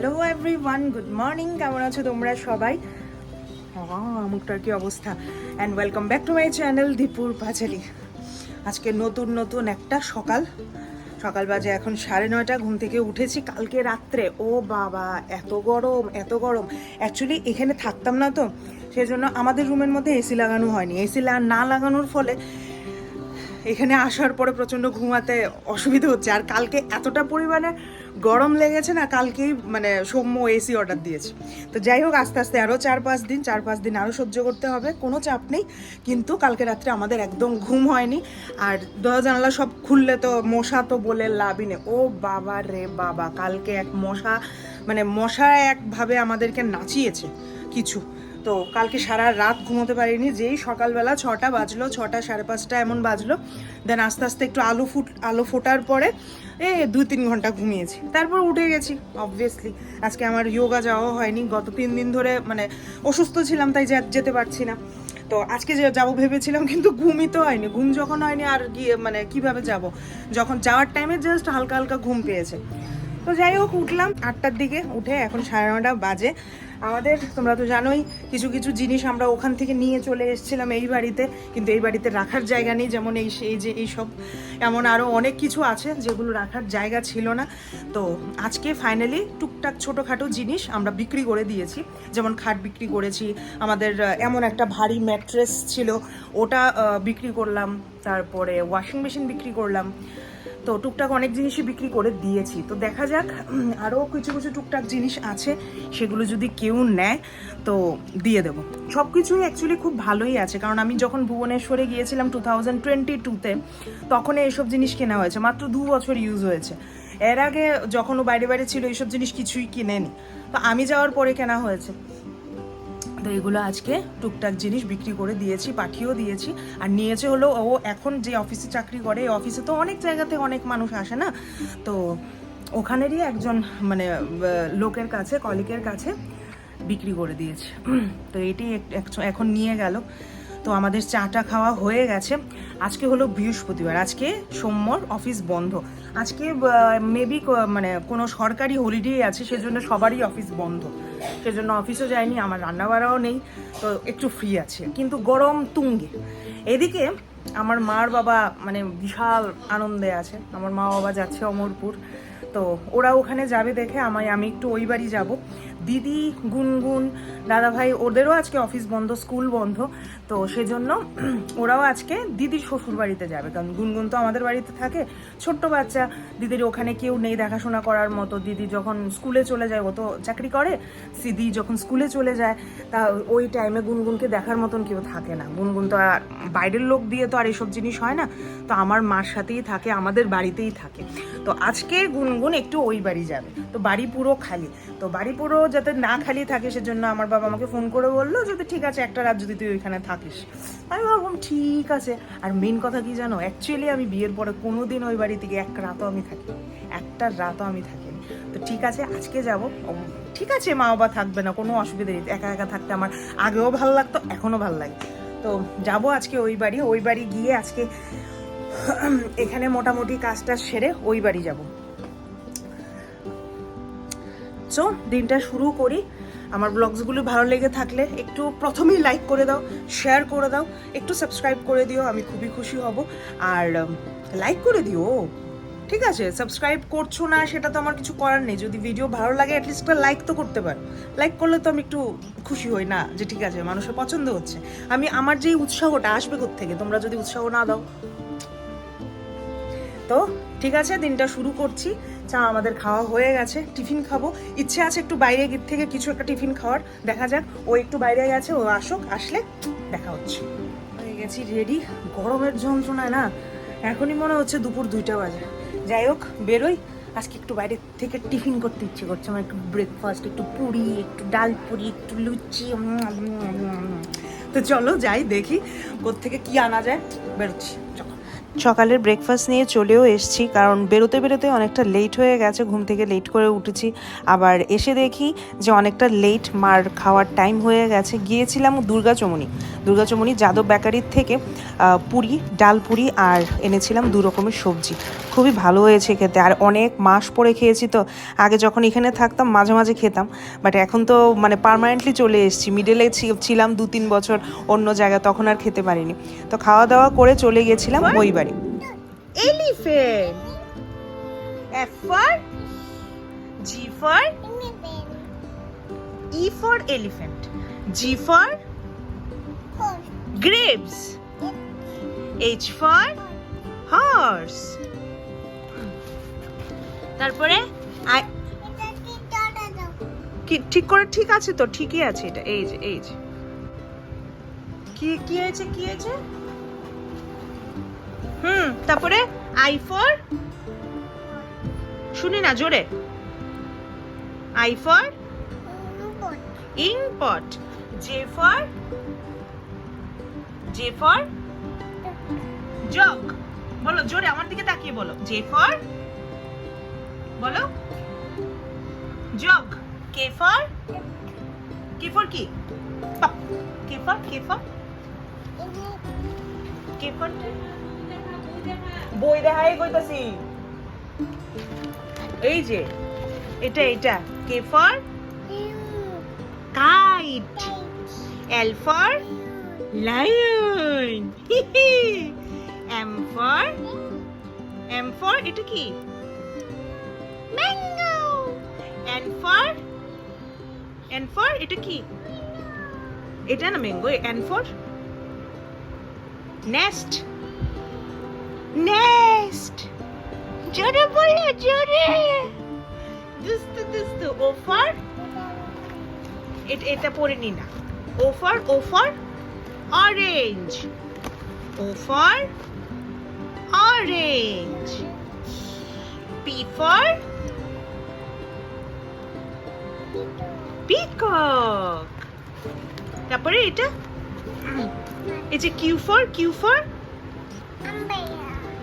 Hello every one good morning কেমন আছো তোমরা সবাই? মুখটার কি অবস্থা? And welcome back to my channel দীপুর পাঁচালি আজকে নতুন নতুন একটা সকাল। সকাল বাজে এখন সাড়ে নয়টা, ঘুম থেকে উঠেছি কালকে রাত্রে। ও বাবা, এত গরম এত গরম। অ্যাকচুয়ালি এখানে থাকতাম না তো, সেজন্য আমাদের রুমের মধ্যে এসি লাগানো হয়নি। এসি না লাগানোর ফলে এখানে আসার পরে প্রচণ্ড ঘুমাতে অসুবিধা হচ্ছে। আর কালকে এতটা পরিমাণে গরম লেগেছে না, কালকেই মানে সৌম্য এসি অর্ডার দিয়েছে। তো যাই হোক, আস্তে আস্তে আরও চার পাঁচ দিন, চার পাঁচ দিন আরও সহ্য করতে হবে, কোনো চাপ নেই। কিন্তু কালকে রাত্রে আমাদের একদম ঘুম হয়নি। আর দরজা, জানালা সব খুললে তো মশা তো বলে লাভই নেই। ও বাবা রে বাবা, কালকে এক মশা মানে মশা একভাবে আমাদেরকে নাচিয়েছে কিছু। তো কালকে সারা রাত ঘুমোতে পারিনি, যেই সকালবেলা ছটা বাজলো, ছটা সাড়ে পাঁচটা এমন বাজলো। দেন আস্তে আস্তে একটু আলো ফুট, আলো ফোটার পরে এ দুই তিন ঘণ্টা ঘুমিয়েছি। তারপর উঠে গেছি অবভিয়াসলি আজকে আমার যোগা যাওয়া হয়নি, গত তিন দিন ধরে মানে অসুস্থ ছিলাম, তাই যেতে পারছি না। তো আজকে যে যাব ভেবেছিলাম, কিন্তু ঘুমই তো হয়নি। ঘুম যখন হয়নি, আর গিয়ে মানে কীভাবে যাব? যখন যাওয়ার টাইমে জাস্ট হালকা হালকা ঘুম পেয়েছে। তো যাই হোক, উঠলাম আটটার দিকে, উঠে এখন সাড়ে নটা বাজে। আমাদের, তোমরা তো জানোই, কিছু কিছু জিনিস আমরা ওখান থেকে নিয়ে চলে এসেছিলাম এই বাড়িতে, কিন্তু এই বাড়িতে রাখার জায়গা নেই, যেমন এই এই যে এইসব এমন আরও অনেক কিছু আছে যেগুলো রাখার জায়গা ছিল না। তো আজকে ফাইনালি টুকটাক ছোটোখাটো জিনিস আমরা বিক্রি করে দিয়েছি, যেমন খাট বিক্রি করেছি, আমাদের এমন একটা ভারী ম্যাট্রেস ছিল, ওটা বিক্রি করলাম, তারপরে ওয়াশিং মেশিন বিক্রি করলাম তো টুকটাক অনেক জিনিসই বিক্রি করে দিয়েছি। তো দেখা যাক আরও কিছু কিছু টুকটাক জিনিস আছে, সেগুলো যদি কেউ নেয়, তো দিয়ে দেবো। সব কিছুই অ্যাকচুয়ালি খুব ভালোই আছে, কারণ আমি যখন ভুবনেশ্বরে গিয়েছিলাম টু থাউজেন্ড টোয়েন্টি টুতে তখন এইসব জিনিস কেনা হয়েছে, মাত্র দু বছর ইউজ হয়েছে। এর আগে যখন ও বাইরে বাইরে ছিল এইসব জিনিস কিছুই কিনেনি। তো আমি যাওয়ার পরে কেনা হয়েছে। তো এগুলো আজকে টুকটাক জিনিস বিক্রি করে দিয়েছি, পাঠিয়েও দিয়েছি। আর নিয়েছে হলো ও এখন যে অফিসে চাকরি করে, এই অফিসে তো অনেক জায়গাতে অনেক মানুষ আসে না? তো ওখানেরই একজন মানে লোকের কাছে, কলিকের কাছে বিক্রি করে দিয়েছে। তো এটি এখন নিয়ে গেল। তো আমাদের চাটা খাওয়া হয়ে গেছে। আজকে হলো বৃহস্পতিবার, আজকে সোমবার অফিস বন্ধ। আজকে মেবি মানে কোনো সরকারি হলিডে আছে, সেজন্য সবারই অফিস বন্ধ। সেজন্য অফিসও যায়নি আমার রান্না বাড়াও নেই, তো একটু ফ্রি আছে। কিন্তু গরম তুঙ্গে। এদিকে আমার মার বাবা মানে বিশাল আনন্দে আছে। আমার মা বাবা যাচ্ছে অমরপুর, তো ওরা ওখানে যাবে দেখে, আমায় আমি একটু ওই বাড়ি যাব। দিদি, গুনগুন দাদা ভাই ওদেরও আজকে অফিস বন্ধ, স্কুল বন্ধ। তো সেজন্য ওরাও আজকে দিদির শ্বশুর বাড়িতে যাবে। কারণ গুনগুন তো আমাদের বাড়িতে থাকে, ছোট্ট বাচ্চা। দিদির ওখানে কেউ নেই দেখাশোনা করার মতো। দিদি যখন স্কুলে চলে যায়, ও তো চাকরি করে। দিদি যখন স্কুলে চলে যায়, তা ওই টাইমে গুনগুনকে দেখার মতন কেউ থাকে না। গুনগুন তো আর বাইরের লোক দিয়ে তো আর এসব জিনিস হয় না। তো আমার মার সাথেই থাকে, আমাদের বাড়িতেই থাকে। তো আজকে গুনগুন একটু ওই বাড়ি যাবে। তো বাড়ি পুরো খালি। তো বাড়ি পুরো যাতে না খালি থাকে সেজন্য আমার বাবা আমাকে ফোন করে বলল যদি ঠিক আছে, একটা রাত যদি তুই ওইখানে থাকিস। আমি ভাবলাম, ঠিক আছে। আর মেন কথা কি জানো? অ্যাকচুয়ালি আমি বিয়ের পরে কোনো দিন ওই বাড়ি থেকে এক রাতও আমি থাকি একটা রাতও আমি থাকিনি। তো ঠিক আছে, আজকে যাব। ঠিক আছে, মা বাবা থাকবে না, কোনো অসুবিধা নেই। একা একা থাকতে আমার আগেও ভালো লাগতো, এখনও ভালো লাগে তো যাব আজকে ওই বাড়ি ওই বাড়ি গিয়ে আজকে এখানে মোটামুটি কাজটা সেরে ওই বাড়ি যাব। সো দিনটা শুরু করি। আমার ব্লগসগুলো ভালো লেগে থাকলে একটু প্রথমেই লাইক করে দাও শেয়ার করে দাও, একটু সাবস্ক্রাইব করে দিও, আমি খুবই খুশি হব। আর লাইক করে দিও। ঠিক আছে? সাবস্ক্রাইব করছ না, সেটা তো আমার কিছু করার নেই। যদি ভিডিও ভালো লাগে অ্যাটলিস্ট একটা লাইক তো করতে পারো। লাইক করলে তো আমি একটু খুশি হই না, যে ঠিক আছে, মানুষের পছন্দ হচ্ছে। আমি, আমার যেই উৎসাহটা আসবে থেকে তোমরা যদি উৎসাহ না দাও। তো, ঠিক আছে, দিনটা শুরু করছি। চা আমাদের খাওয়া হয়ে গেছে, টিফিন খাব। ইচ্ছে আছে একটু বাইরে থেকে কিছু একটা টিফিন খাওয়ার, দেখা যাক। ও একটু বাইরে গেছে, ও আসুক, আসলে দেখা হচ্ছে। হয়ে গেছি রেডি গরমের যন্ত্রণায় না, এখনই মনে হচ্ছে দুপুর দুইটা বাজে। যাই হোক, বেরোই। আজকে একটু বাইরে থেকে টিফিন করতে ইচ্ছে করছে আমার, একটু ব্রেকফাস্ট একটু পুরি, একটু ডাল পুরি, একটু লুচি। তো চলো যাই, দেখি কোত্থেকে কি আনা যায়। বেরোচ্ছি, চলো। সকালের ব্রেকফাস্ট নিয়ে চলেও এসেছি কারণ বেরোতে বেরোতে অনেকটা লেট হয়ে গেছে ঘুম থেকে লেট করে উঠেছি। আবার এসে দেখি যে অনেকটা লেট মার খাওয়ার টাইম হয়ে গেছে। গিয়েছিলাম দুর্গাচমনি দুর্গাচমনি যাদব বেকারির থেকে পুরি ডাল পুরি আর এনেছিলাম দু রকমের সবজি। খুবই ভালো হয়েছে খেতে। আর অনেক মাস পরে খেয়েছি তো আগে যখন এখানে থাকতাম মাঝে মাঝে খেতাম। বাট এখন তো মানে পার্মানেন্টলি চলে এসেছি। মিডলে ছিলাম দু তিন বছর অন্য জায়গায় তখন আর খেতে পারিনি। তো খাওয়া দাওয়া করে চলে গেছিলাম ওই বাড়ি। Elephant F for G for E for elephant G for grapes H for horse তারপরে ঠিক করে, ঠিক আছে তো, ঠিকই আছে এটা। এই যে এই যে। কি কি হয়েছে কি হয়েছে? হুম, তারপরে আই ফর? শুনি না, জোরে। I for? Ink pot J for? J for? Jug. বলো, জোরে আমার দিকে তাকিয়ে বলো। J for? বলো। Jug. K for? K for কি? K for? K for? K for? বই দেখাই কইতাছি। এই যে এটা এটা। K for kite L for lion M for M for এটা কি? Mango N for N for এটা কি? এটা না mango N for nest nest জোরে বলো জোরে। দুস্তু দুস্তু ও ফর এটা পড়ে নি না। O for O for orange. O for orange. P for peacock. তারপরে এটা? এই যে Q for Q for.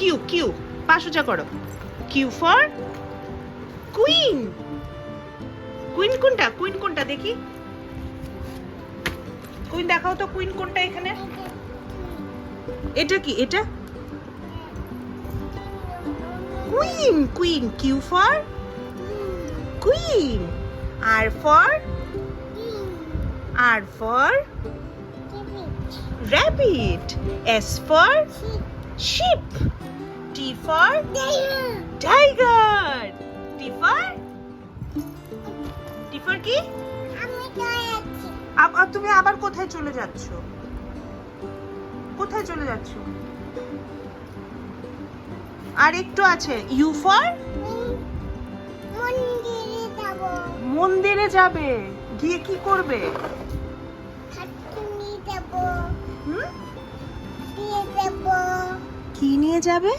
Q Q পা সোজা করো। Q for queen. কুইন কোনটা? কুইন কোনটা দেখি? কুইন দেখাও তো কুইন কোনটা এখানে। এটা কি? এটা? Queen queen Q for queen. R for? R for? Rabbit. S for? Sheep. T for tiger. T for? T for কি? আব তুমি আবার কোথায় চলে যাচ্ছ? কোথায় চলে যাচ্ছ? আর একটু আছে। ইউ ফর মন্দিরে যাবে। গিয়ে কি করবে? নিয়ে যাবে?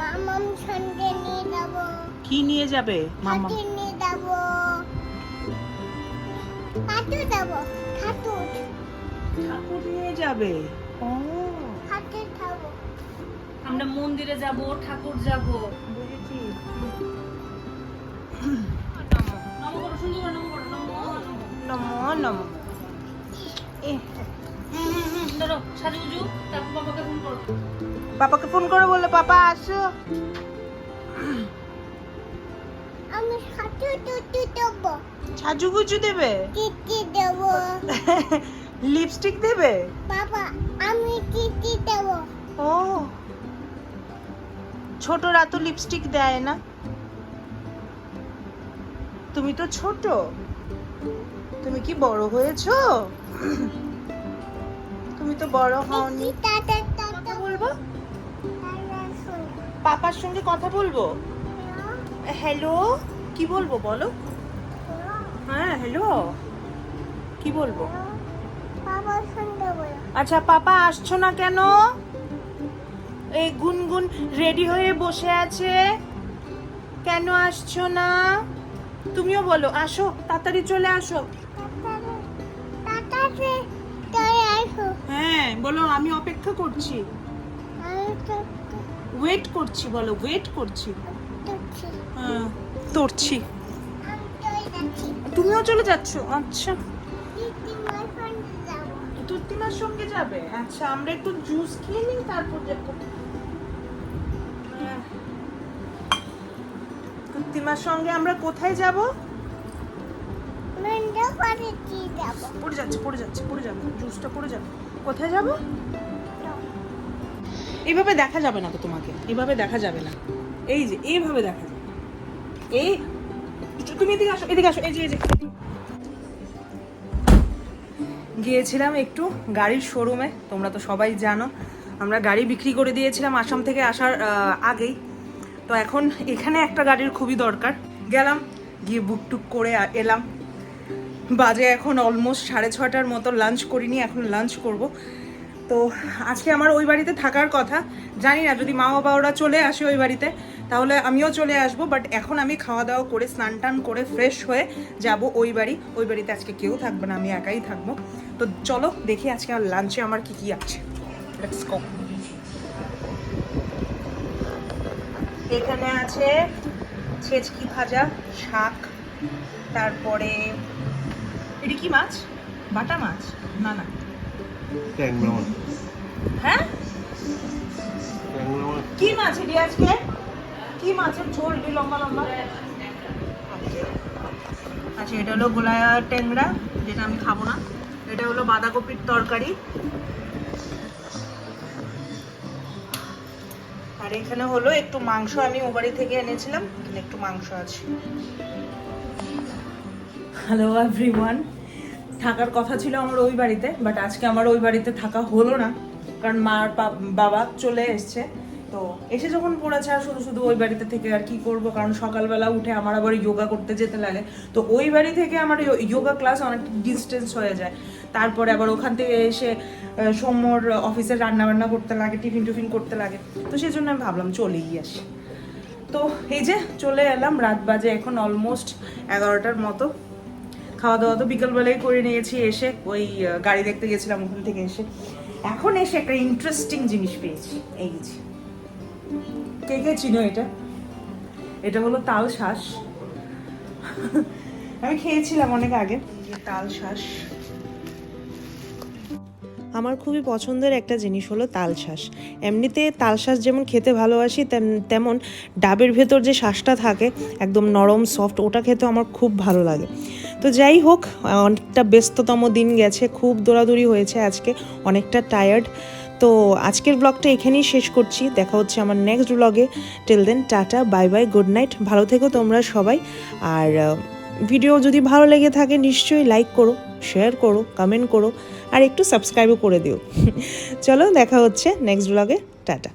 মামাম সঙ্গে নিয়ে যাব। কি নিয়ে যাবে মামা নিয়ে যাব। হাতে যাব ঠাকুর নিয়ে যাবে? ও। খাব আমরা মন্দিরে যাব ঠাকুর যাব। বুঝেছি নম করো সুন্দর করে নম করো নম নম। নমো নমো। এ, ধরো সাজুগুজু তারপর বাবাকে ফোন করো। পাপাকে ফোন করে বলল পাপা আসো। আমি হাতে তুতে দেবো। সাজুগুজু দেবে? কিটি দেবো। লিপস্টিক দেবে? বাবা আমি কিটি দেবো। ও। ছোটরা তো লিপস্টিক দেয় না। তুমি তো ছোট। তুমি কি বড় হয়েছো? তুমি তো বড় হওনি। কথা বলব? পাপার সঙ্গে কথা বলব? হ্যালো কি বলব বলো? হ্যাঁ হ্যালো কি বলব? আচ্ছা পাপা আসছো না কেন? এই গুনগুন রেডি হয়ে বসে আছে। কেন আসছো না? তুমিও বলো আসো তাড়াতাড়ি চলে আসো। হ্যাঁ বলো আমি অপেক্ষা করছি। ওয়েট করছি বলো ওয়েট করছি। হ্যাঁ তোরছি। তুমিও চলে যাচ্ছ? আচ্ছা। তুর্তিমার সঙ্গে যাবে? আচ্ছা আমরা একটু জুস খেয়ে নিই তারপর যাব হ্যাঁ। তুর্তিমার সঙ্গে আমরা কোথায় যাব? পড়ে যাচ্ছে পড়ে যাচ্ছে পড়ে যাবে জুসটা পড়ে যাবে। কোথায় যাব? এইভাবে দেখা যাবে না তো তোমাকে। এইভাবে দেখা যাবে না। এই যে, এইভাবে দেখা যাবে। এই, তুমি এদিকে আসো এদিকে আসো, এই যে এই যে। গিয়েছিলাম একটু গাড়ির শোরুমে তোমরা তো সবাই জানো। আমরা গাড়ি বিক্রি করে দিয়েছিলাম আসাম থেকে আসার আগেই। তো এখন এখানে একটা গাড়ির খুবই দরকার। গেলাম, গিয়ে বুক টুক করে এলাম। বাজে এখন অলমোস্ট সাড়ে ছটার মতো লাঞ্চ করিনি, এখন লাঞ্চ করব। তো আজকে আমার ওই বাড়িতে থাকার কথা। জানি না, যদি মা বাবা ওরা চলে আসে ওই বাড়িতে, তাহলে আমিও চলে আসব বাট এখন আমি খাওয়া দাওয়া করে, স্নান টান করে ফ্রেশ হয়ে যাব ওই বাড়ি। ওই বাড়িতে আজকে কেউ থাকবে না, আমি একাই থাকব। তো চলো, দেখি আজকে আমার লাঞ্চে আমার কি কি আছে। এখানে আছে ছেচকি ভাজা, শাক, তারপরে এটা কি মাছ? বাটা মাছ? না না। ট্যাংরা মাছ। হ্যাঁ? কি মাছ এটি আজকে? কি মাছের ঝোল এটি লম্বা লম্বা? আচ্ছা এটা হলো গোলায়া ট্যাংরা যেটা আমি খাব না। এটা হলো বাঁধাকপির তরকারি। আর এখানে হলো একটু মাংস আমি ও বাড়ি থেকে এনেছিলাম একটু মাংস আছে। হ্যালো এভরিওয়ান থাকার কথা ছিল আমার ওই বাড়িতে বাট আজকে আমার ওই বাড়িতে থাকা হলো না কারণ মার বাবা চলে এসছে। তো এসে যখন পড়েছে আর শুধু শুধু ওই বাড়িতে থেকে আর কি করব কারণ সকালবেলা উঠে আমার আবার যোগা করতে যেতে লাগে। তো ওই বাড়ি থেকে আমার যোগা ক্লাস অনেকটা ডিস্টেন্স হয়ে যায়। তারপরে আবার ওখান থেকে এসে আহ, সৌম্যর অফিসে রান্না বান্না করতে লাগে টিফিন টিফিন করতে লাগে। তো সেই জন্য আমি ভাবলাম চলে গিয়ে আসি। তো এই যে চলে এলাম রাত বাজে এখন অলমোস্ট এগারোটার মতো। খাওয়া দাওয়া তো বিকালবেলায় করে নিয়েছি এসে ওই গাড়ি দেখতে গেছিলাম ওখান থেকে এসে। এখন এসে একটা ইন্টারেস্টিং জিনিস পেয়েছি এই যে। কে কে চিনো এটা? এটা হলো তাল শ্বাস আমি খেয়েছিলাম অনেক আগে। তাল শ্বাস আমার খুবই পছন্দের একটা জিনিস হলো তালশাঁস এমনিতে তালশাঁস যেমন খেতে ভালোবাসি তেম- তেমন ডাবের ভেতর যে শ্বাসটা থাকে একদম নরম সফট ওটা খেতে আমার খুব ভালো লাগে। তো যাই হোক, অনেকটা ব্যস্ততম দিন গেছে, খুব দৌড়াদৌড়ি হয়েছে আজকে, অনেকটা টায়ার্ড তো আজকের ব্লগটা এখানেই শেষ করছি, দেখা হচ্ছে আমার নেক্সট ব্লগে till then tata bye bye good night ভালো থেকো তোমরা সবাই। আর ভিডিও যদি ভালো লেগে থাকে, নিশ্চয়ই লাইক করো শেয়ার করো কমেন্ট করো, আর একটু সাবস্ক্রাইবও করে দিও। চলো, দেখা হচ্ছে নেক্সট ব্লগে টাটা।